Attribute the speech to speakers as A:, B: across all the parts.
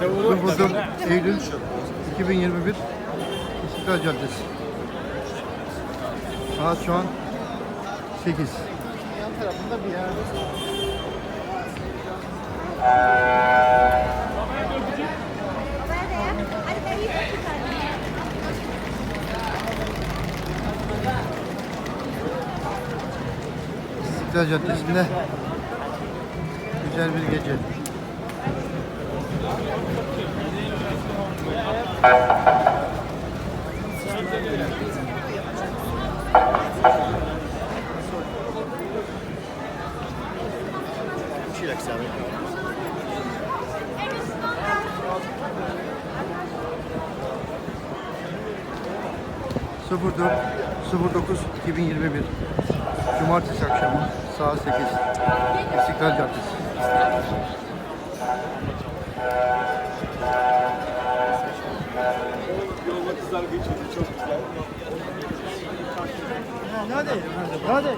A: 04 Eylül 2021 İstiklal Caddesi. Saat şu an 8. Yan tarafında bir yer. İstiklal Caddesi'nde güzel bir gece. Sıfır dört 09 2021 Cumartesi akşamı saat 8 İstiklal Caddesi.
B: Yolda kızlar geçiyor. Çok güzel.
A: Hadi, hadi.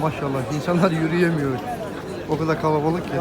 A: Maşallah insanlar yürüyemiyor. O kadar kalabalık ki.